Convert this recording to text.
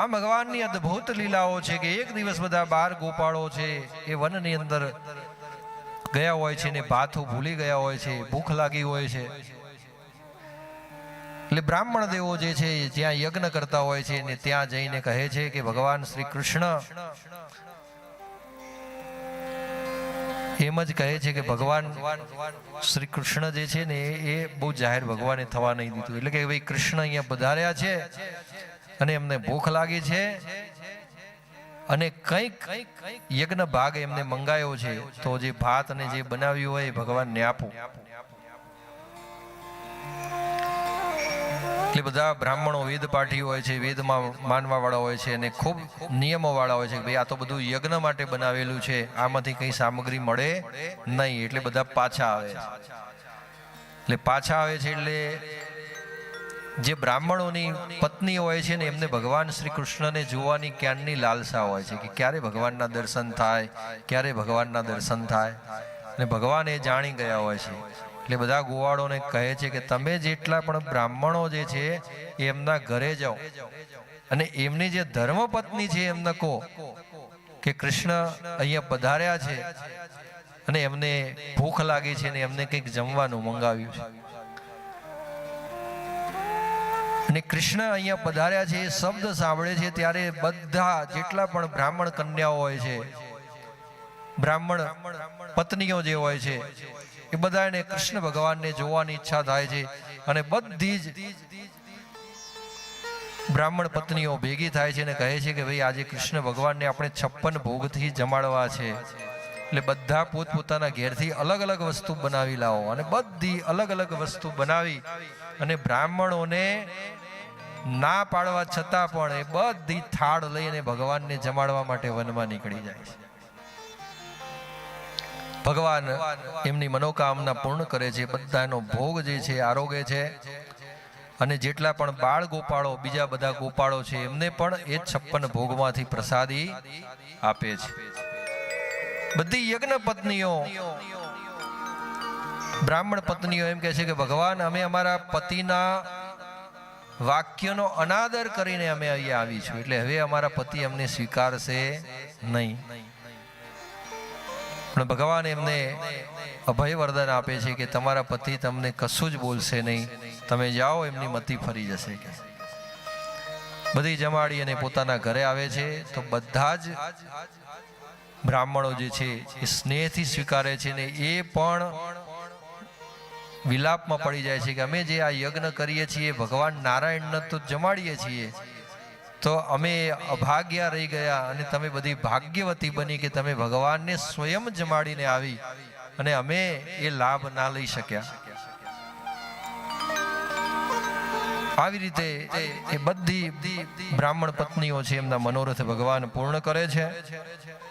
આ ભગવાનની અદ્ભુત લીલાઓ છે કે એક દિવસ બધા બાર ગોપાળો છે એ વનની અંદર ગયા હોય છે ને ભાથું ભૂલી ગયા હોય છે, ભૂખ લાગી હોય છે. એટલે બ્રાહ્મણ દેવો જે છે, જ્યાં યજ્ઞ કરતા હોય છે ને ત્યાં જઈને કહે છે કે ભગવાન શ્રી કૃષ્ણ, એમ જ કહે છે કે ભગવાન શ્રી કૃષ્ણ જે છે ને એ બહુ જાહેર ભગવાને થવા નહીં દીધું. એટલે કે ભાઈ કૃષ્ણ અહીંયા પધાર્યા છે અને એમને ભૂખ લાગી છે અને કંઈક યજ્ઞ ભાગ એમને મંગાયો છે, તો જે ભાત અને જે બનાવ્યું હોય એ ભગવાનને આપું. એટલે બધા બ્રાહ્મણો, વેદ પાઠી હોય છે, વેદમાં માનવા વાળા હોય છે અને ખૂબ નિયમો વાળા હોય છે ભાઈ આ તો બધું યજ્ઞ માટે બનાવેલું છે, આમાંથી કઈ સામગ્રી મળે નહીં, એટલે બધા પાછા આવે છે. એટલે પાછા આવે છે એટલે જે બ્રાહ્મણોની પત્ની હોય છે ને, એમને ભગવાન શ્રી કૃષ્ણને જોવાની ક્યારની લાલસા હોય છે કે ક્યારે ભગવાનના દર્શન થાય, ક્યારે ભગવાનના દર્શન થાય? અને ભગવાન એ જાણી ગયા હોય છે. એટલે બધા ગોવાળોને કહે છે કે તમે જેટલા પણ બ્રાહ્મણો જે છે, એમના ઘરે જાઓ. અને એમની જે ધર્મપત્ની છે એમને કહો કે કૃષ્ણ અહીંયા પધાર્યા છે અને એમને ભૂખ લાગી છે ને, એમને કંઈક જમવાનું મંગાવ્યું છે. અને કૃષ્ણ અહીંયા પધાર્યા છે, એ શબ્દ સાંભળે છે ત્યારે બધા જેટલા પણ બ્રાહ્મણ કન્યાઓ હોય છે, બ્રાહ્મણ પત્નીઓ જે હોય છે, એ બધાને કૃષ્ણ ભગવાનને જોવાની ઈચ્છા થાય છે અને બધી જ બ્રાહ્મણ પત્નીઓ ભેગી થાય છે અને કહે છે કે ભાઈ આજે કૃષ્ણ ભગવાનને આપણે છપ્પન ભોગથી જમાડવા છે. એટલે બધા પોતપોતાના ઘેરથી અલગ અલગ વસ્તુ બનાવી લાવો અને બધી અલગ અલગ વસ્તુ બનાવી અને બ્રાહ્મણોને ના પાડવા છતાં પણ એ બધી થાળ લઈને ભગવાનને જમાડવા માટે વનમાં નીકળી જાય છે. ભગવાન એમની મનોકામના પૂર્ણ કરે છે, બધાનો ભોગ જે છે, આરોગે છે અને જેટલા પણ બાળ ગોપાળો, બીજા બધા ગોપાળો છે, એમને પણ એ છપ્પન ભોગમાંથી પ્રસાદી આપે છે. બધી યજ્ઞ પત્નીઓ, બ્રાહ્મણ પત્નીઓ એમ કહે છે કે, ભગવાન, અમે અમારા પતિના વાક્યનો અનાદર કરીને અમે અહીંયા આવી છું. એટલે હવે અમારા પતિ અમને સ્વીકારશે નહીં. પણ ભગવાન એમને અભય વરદાન આપે છે કે, તમારા પતિ તમને કશું જ બોલશે નહીં. તમે જાઓ, એમની મતિ ફરી જશે. કે બધી જમાડી અને પોતાના ઘરે આવે છે, તો બધા જ બ્રાહ્મણો જે છે, એ સ્નેહથી સ્વીકારે છે ને એ પણ વિલાપમાં પડી જાય છે કે અમે જે આ યજ્ઞ કરીએ છીએ, ભગવાન નારાયણને તો જમાડીએ છીએ, તો અમે અભાગ્યા રહી ગયા અને તમે બધી ભાગ્યવતી બની કે તમે ભગવાનને સ્વયં જમાડીને આવી અને અમે એ લાભ ના લઈ શક્યા. આવી રીતે એ બધી બ્રાહ્મણ પત્નીઓ છે, એમના મનોરથ ભગવાન પૂર્ણ કરે છે.